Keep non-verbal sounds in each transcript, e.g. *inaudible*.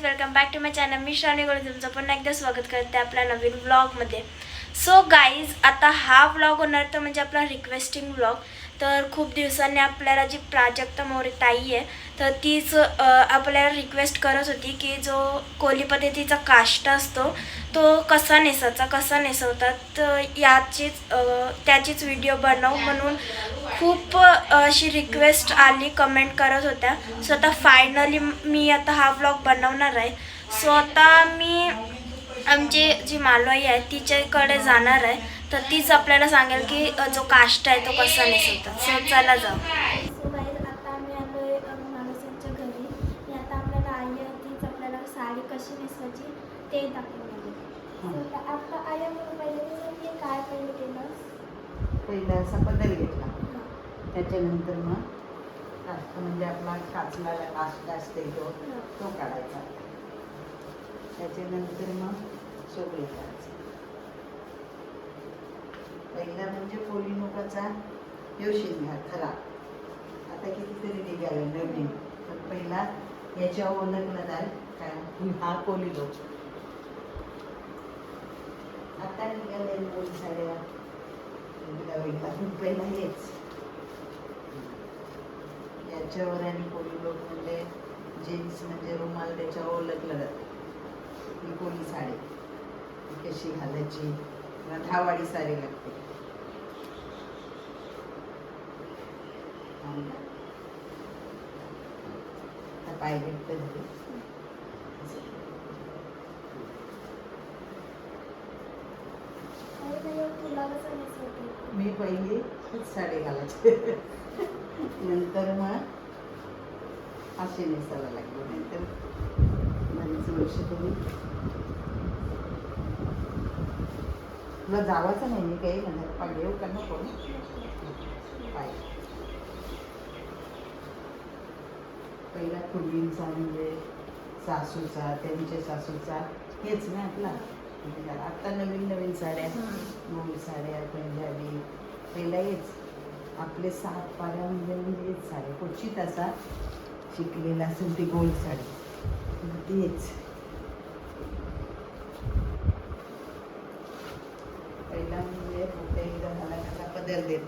Guys welcome back to my channel मी श्रावणी तुमचं पुन्हा एकदा स्वागत करते आपल्या नवीन व्लॉगमध्ये सो गाईज आता हा व्लॉग होणार तर म्हणजे आपला रिक्वेस्टिंग व्लॉग तर खूप दिवसांनी आपल्याला जी प्राजक्ता मोरे ताई आहे तर तीच आपल्याला रिक्वेस्ट करत होती की जो कोली पद्धतीचा असतो तो कसा नेसायचा कसा नेसवतात तर याचीच त्याचीच व्हिडिओ बनव म्हणून खूप अशी रिक्वेस्ट आली कमेंट करत होत्या. सो आता फायनली मी आता हा ब्लॉग बनवणार आहे. सो आता मी आमची जी मालवाई आहे तिच्याकडे जाणार आहे. तर तीच आपल्याला सांगेल की जो काष्ट आहे तो कसा नेसवतात सो चला जाऊ. साडी कशी नेसवायची ते आहे आता आया म्हणून पहिले काय पहिले केलं? पहिला असा बदल घेतला. त्याच्यानंतर मग कास्ट म्हणजे आपला काचलेला कास्ट असते तो तो काढायचा. त्याच्यानंतर मग सोबळी करायचं. पहिला म्हणजे पोलिनोकाचा ह्यो शिंगा खरा. आता कितीतरी निघाले नवीन. पण पहिला याच्यावर ओळखला जाय. काय? कोली लोक आता निघाले दोन साड्या वेगळा पहिला हेच याच्यावर आणि कोली लोक म्हणजे जीन्स म्हणजे रुमाल त्याच्यावर ओळखलं जातं ही कोली साडी? कशी घालायची? किंवा धावाडी साडी लागते. आता पाहिजे घेतलं झाले तुला कसं नेसवते मी पहिली हीच साडी घालायची. नंतर मग असे नेसायला लागली. नंतर बरीच वर्ष तुम्ही. तुला जावाचं नाही मी काही म्हणत पाहिजे येऊ का नको? पाहिजे. पहिला पूर्वींचा म्हणजे सासूचा त्यांच्या सासूचा. हेच ना आपला. आता नवीन नवीन साड्या गोल साड्या पंजाबी पहिला हेच. आपले सात पाड्या म्हणजे म्हणजे हेच साड्या. क्वचित असा शिकलेला असेल ती गोल साडी. मग ती हेच. पहिला म्हणजे फक्त एकदा झाला त्याला बदल देत.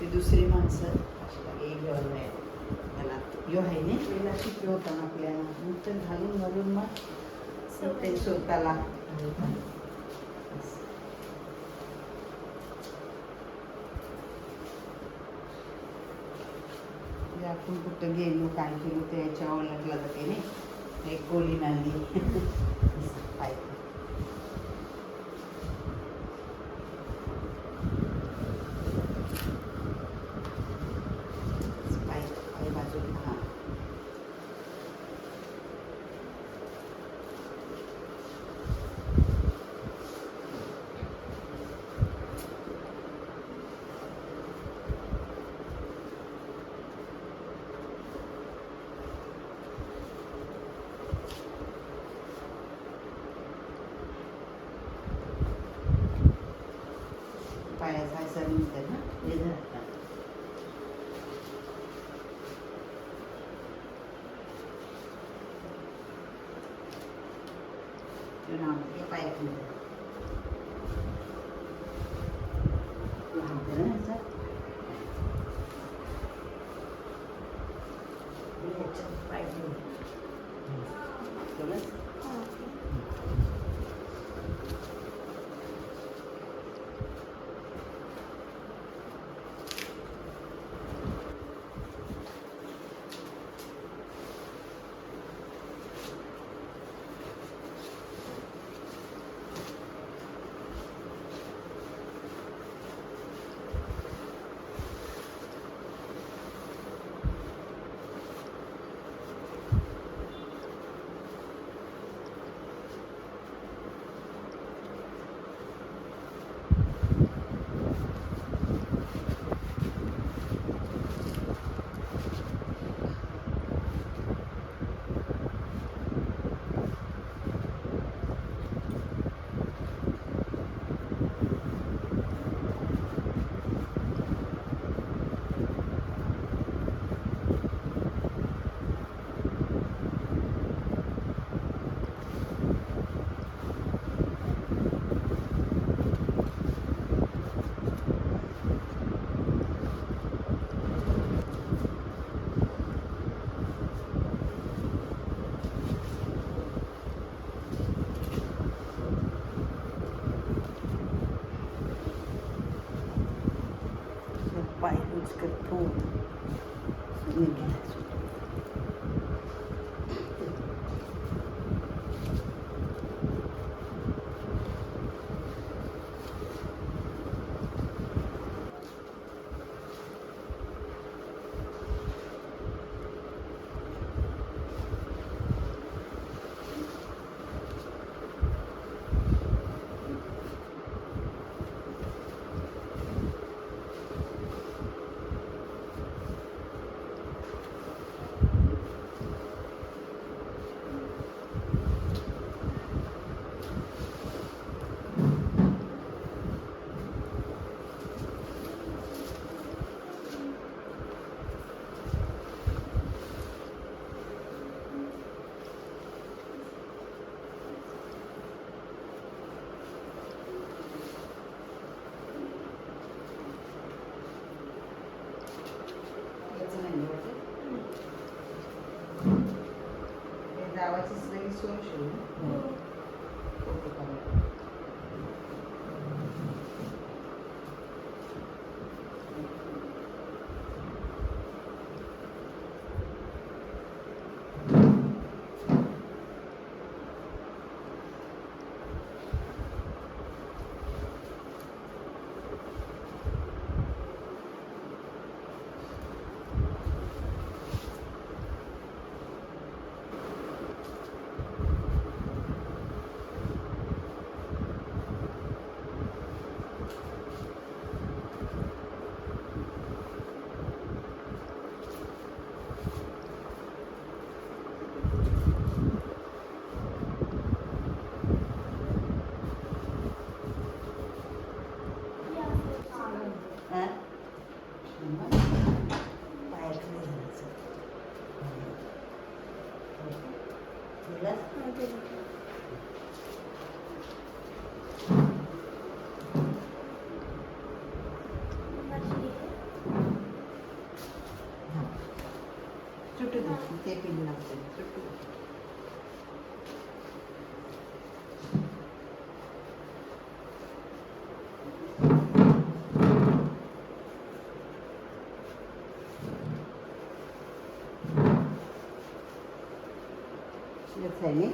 ती दुसरी माणसं अशी लागली, एक घेऊन नाही. मला यो आहे ना पहिला शिकलो होता ना आपल्याला. ते घालून घालून मग ते स्वतःला आपण कुठं गेलो काय केलो त्याच्या ओळखला जाते नाही एक गोळी नांदी *laughs* पाय. पायाचा असं निघतं ना हे धरतात ते नाव हे पायात Байденська про. そしね。うん सुटू दे ते पिन लागते सुटू दे. येत आहे नी?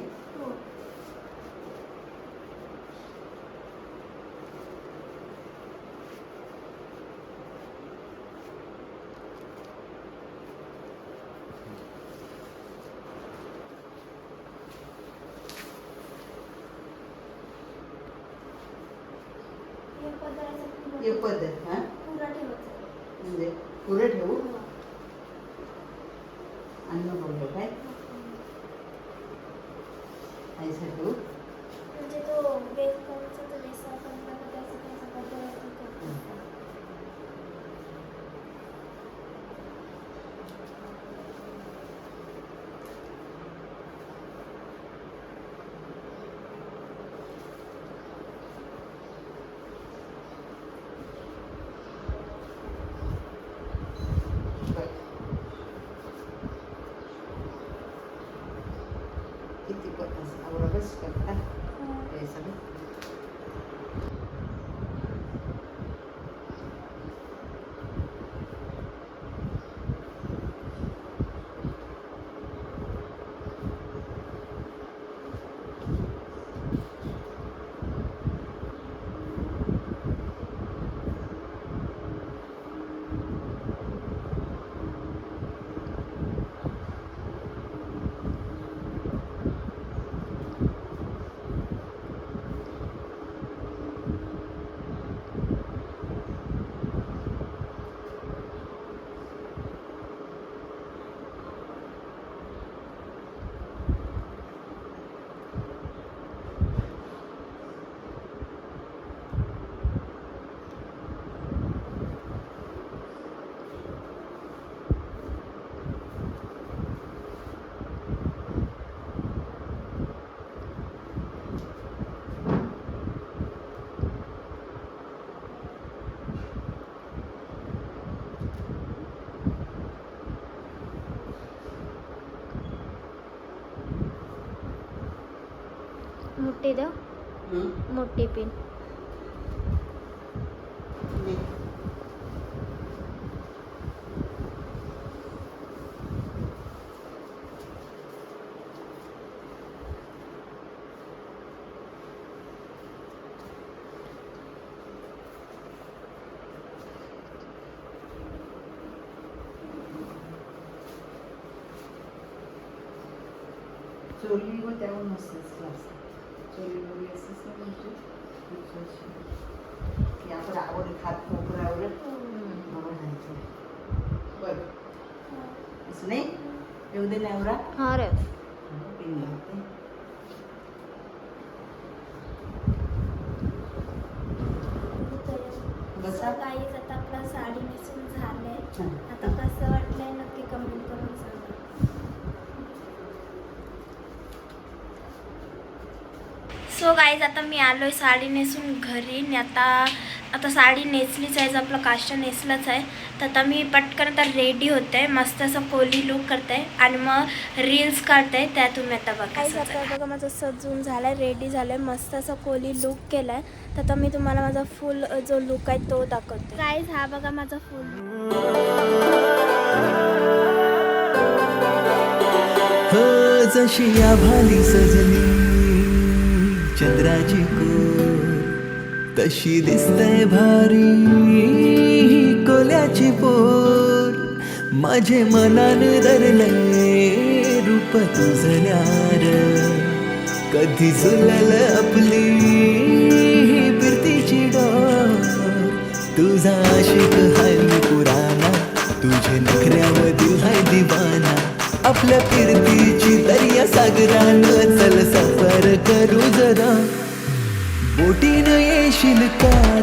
हे पद्धत हा म्हणजे पुरं ठेवू अन्न बोललो काय ऐसा ठेवू म्हणजे तो बेस करायचा तो बेस आपण त्याचं त्याचं पद्धत बरं. किती पण आवडा बस करता हे सगळं મોટી pin So you go down, Mrs. आपण आवड खात मोकळ्यावर घालतो बघ असं नाही येऊ दे नवरा हा रे पिन घालते बसा. काहीच आता आपला साडी नेसून झालंय. आता कसं वाटलंय नक्की कमेंट करून सो गाईज आता मी आलोय साडी नेसून घरी. आणि आता आता साडी नेसलीच आहे आपलं काष्ट नेसलंच आहे. तर आता मी पटकन आता रेडी होते. मस्त असं कोली लुक करते. आणि मग रील्स काढते. त्या तुम्ही आता बघा आता बघा माझं सजून झालंय रेडी झालंय. मस्त असं कोली लुक केलाय. तर आता मी तुम्हाला माझा फुल जो लुक आहे तो दाखवते. गाईज हा बघा माझा फुल जशी आभाली सजली. चंद्राची कोर. तशी दिसते भारी कोल्याची पोर. माझे मनान धरले रूप तुझल्यार कधी झुलल आपली फिरतीची डोर. तुझा आशिक हाय मी पुराणा तुझे नखऱ्यामधील हाय दिवाना आपल्या फिरतीची दर्या सागरान चल सफर करू जरा. बोटीनं येशील का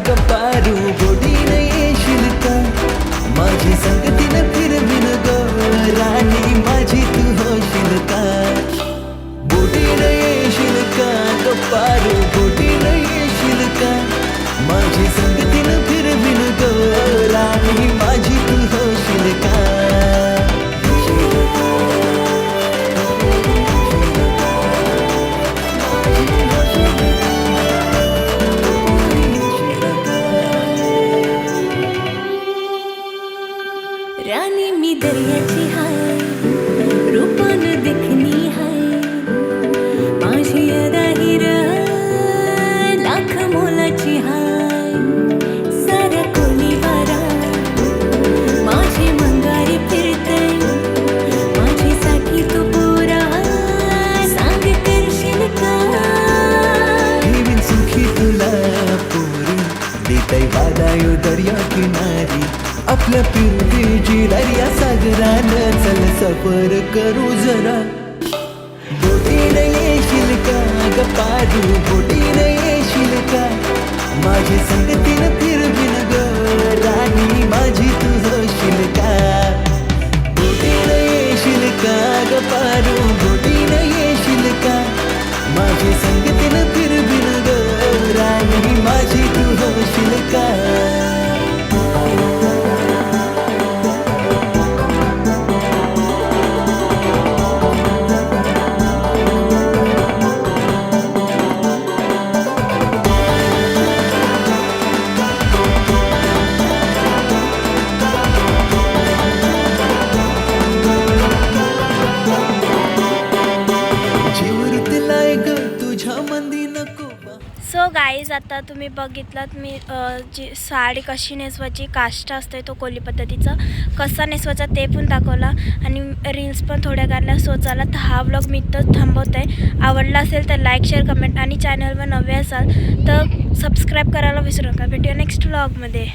दैवादायो दर्या किनारी आपल्या पिंपीची दर्या सागरान चल सफर करू जरा. बोटीन येशील का? ग पारू बोटीन येशील का? माझी संगतीनं फिरविन ग राणी माझी तू होशील का? बोटीनं येशील का? ग पारू गाईज आता तुम्ही बघितलात मी जी साडी कशी नेसवायची काष्ट असते तो कोली पद्धतीचा. कसा नेसवायचा ते पण दाखवला. आणि रील्स पण थोड्या काढल्या. सो चला तर हा व्लॉग मी इथंच थांबवत आहे आवडला असेल तर लाईक शेअर कमेंट आणि चॅनलवर नवे असाल तर सबस्क्राईब करायला विसरू नका. भेटूया नेक्स्ट व्लॉगमध्ये